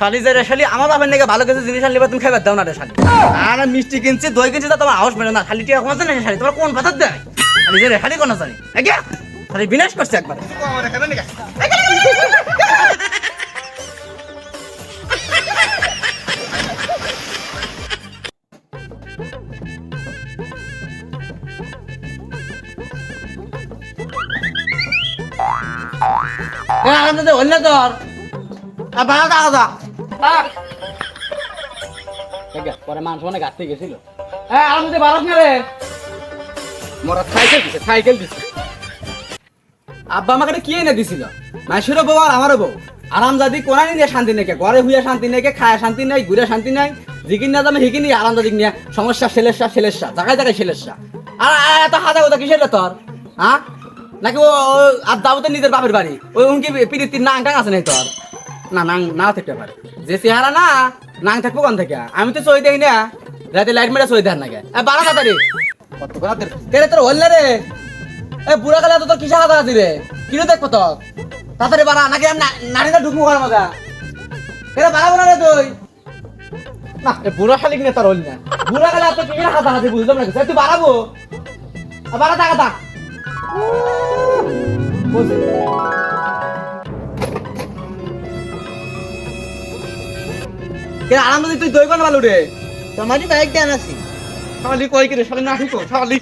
শালি যে রে শালি আমার বাপের নাকি ভালো কিছু জিনিস আনলে তুমি খাইবার দাও না রে শালি আর মিষ্টি কিনছি, দই কিনছি, তা তোমার আওয়াজ মেরে না। শালি টিয়া কোন না শালি তোমার কোন পাতার দেয়? শালি যে রে কোন জানি। শালি বিনাশ করছে একবার। অন্য তোর। ভালো টাকা দা পরে গেছিল। হ্যাঁ আমাদের বারো না রে। সাইকেল দিছে সাইকেল দিছে। আব্বা আমাকে কি এনে দিছিল? বউ আর আমারও বউ। আরাম কোনানি নিয়ে শান্তি নেই ঘরে হুইয়া শান্তি নেই শান্তি নাই, ঘুরে শান্তি নাই। জিকিন না দামে হিকিনি আরাম নিয়ে সমস্যা ছেলেসা ছেলেসা জায়গায় জায়গায় ছেলেসা আর এত হাজা কথা কিসের তোর? হ্যাঁ? নাকি ও আর দাবতে নিজের বাপের বাড়ি? ওই উনকি পিড়িতির নাং টাং আছে নাই তোর? না, নাং না থাকতে পারে যে চেহারা না, নাং থাকব কোন থেকে? আমি তো চই দেই না। রাতে লাইট মেরে চই দেন নাকি? বারো তাড়াতাড়ি। কেরে তোর হল না রে? এ, বুড়া কালে তো তোর কিসা হাতা আছে রে? কিনো দেখব তো তাড়াতাড়ি বাড়া নাকি আমি না- নারীটা ঢুকবো ঘরের মজা কেরে বাড়াবো না রে তুই? না, এ, বুড়া খালি কিনে তোর হল না। বুড়া কালে তোর কিসা হাতা আছে বুঝলাম না তুই বাড়াবো তা কে আনন্দ দি তুই দই কোন ভালো রে তোমারই বাইক দেন আছি। শালি কই কি রে শালি নাঠি কো শালি।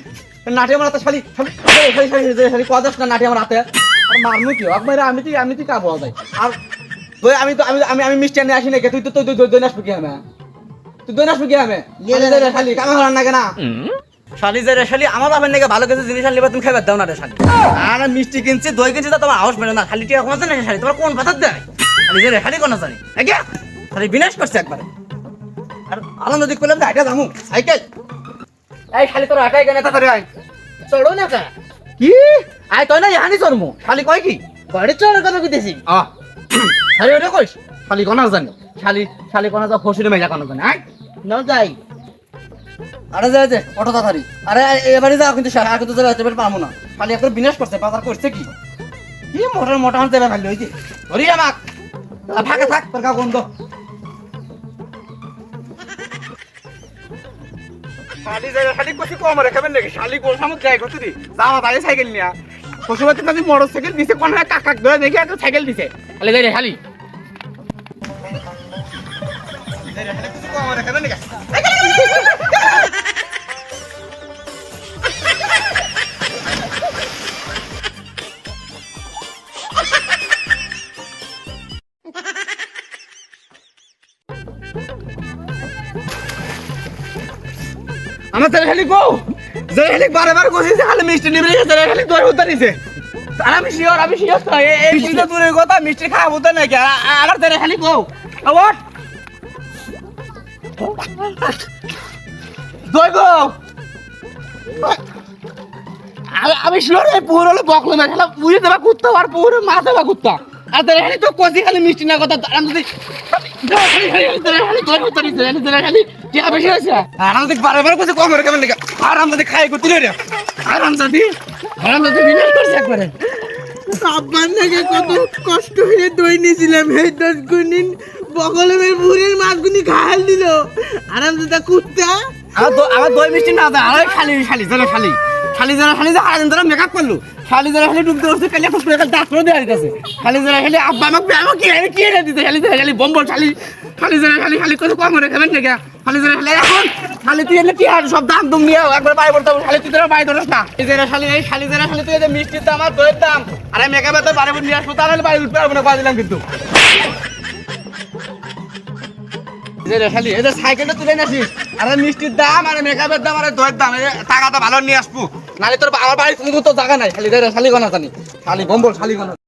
নাঠি আমার হাতে শালি শালি শালি শালি শালি কদাস না নাঠি আমার হাতে? আর মারমু কি? আমি তুই আমি তুই কাবো যাই আর দই আমি তো আমি আমি আমি মিষ্টি আনি আসি না তুই তো তুই তুই দই নাসবি কি আমি তুই দই নাসবি কি আমি। শালি কামে না? কেনা শালি যে শালি আমার বাপের নাকি ভালো কিছু জিনিস আনলে তুমি খাইবার দাও না রে শালি। আর মিষ্টি কিনছি দই কিনছি তা তোমার আওয়াজ মেরে না। শালি টিয়া কোন না শালি? তোমার কোন দেয়? শালি যে শালি কোন জানি শালি বিনাশ করছে একবারে। আর আনন্দ দিক পেলাম গাড়িটা দামু সাইকেল। এই খালি তোর হাঁটাই কেন তাড়াতাড়ি আয় চড়ো না কা কি? আই তুই না ইহানি চরমু খালি কয় কি? ঘরে চড়ো কথা কইতেছি। আহ। খালি ওটা কইস? খালি কোনা জানি? খালি খালি কোনা যা ফসিরে মেজা কোনা জানি। আয় নাও যাই। আরে যা যা অটো তাড়াতাড়ি। আরে এবারে যা কিন্তু সারা আর কিন্তু যাবে এতে পারব না। খালি একবার বিনাশ করছে বাজার করছে কি? কি মোটর মোটা হাতে খালি হইছে ধরি আমাক। আ, ফাঁকা থাক তোর কা বন্ধ। শালি জায়গা শালি কষি কম রেখাবেন নাকি শালি গোল সামুক যায় কত দি। যাওয়া তাই সাইকেল নিয়া। পশুপাতি নাকি মোটর সাইকেল দিছে কোন কাক কাক ধরে দেখি একটা সাইকেল দিছে। খালি যাই রে খালি আমার ছেলে খালি গো যে খালি বারে বারে কষিছে খালি মিষ্টি নিবে খালি উত্তর দিছে। আর আমি শিওর আমি শিওর তো এই মিষ্টি দূরের কথা, মিষ্টি খাওয়া উত্তর নাকি আর ছেলে খালি গো আবার দই গো। আমি- শিওর, এই পুরো হলো বকলো না, খেলা বুঝে দেবা কুত্তা, আর পুরো মাছ দেবা কুত্তা। আর তাহলে খালি তো কষি খালি মিষ্টি না কথা আমি খালি খালি তাহলে খালি তাহলে খালি টিয়া বেশি হয়েছে? আর আমাদের বারে বারে কষে কম করে কেমন লেগে? আর আমাদের খাই করতে রে আর আর বিনাশ করছে একবারে। কত কষ্ট হয়ে দই নিয়েছিলাম এই দশ গুণিন বুড়ির মাছগুনি খায়াল দিল। আরাম দাদা কুত্তা। আমার দই- আমার দই মিষ্টি না আর খালি খালি যেন খালি খালি যেন খালি যে আরেন ধরে মেকআপ করল। খালি যেন খালি ডুবতে উঠছে খালি একটা খালি ডাক্তার দেওয়া দিতেছে। খালি যেন খালি আব্বা আমাকে আমাকে কি এনে দিতে খালি যেন খালি বম্বল খালি খালি যেন খালি খালি কত কম করে খাবেন নাকি খালি এখন। খালি তুই কি সব দাম দুম নিয়ে একবার বলতে খালি তুই তোরা পাই ধরস না। এই এই খালি তুই যে দাম আর দাম। আর তো নিয়ে আসব তাহলে দিলাম কিন্তু। খালি, এই যে সাইকেলটা তুলে আরে মিষ্টির দাম, আর মেকআপের দাম, আর দইয়ের দাম যে টাকাটা ভালো নিয়ে আসব। নাহলে তোর আমার বাড়ি তো জায়গা নাই। খালি খালি গনা জানি খালি বম্বল, খালি গনা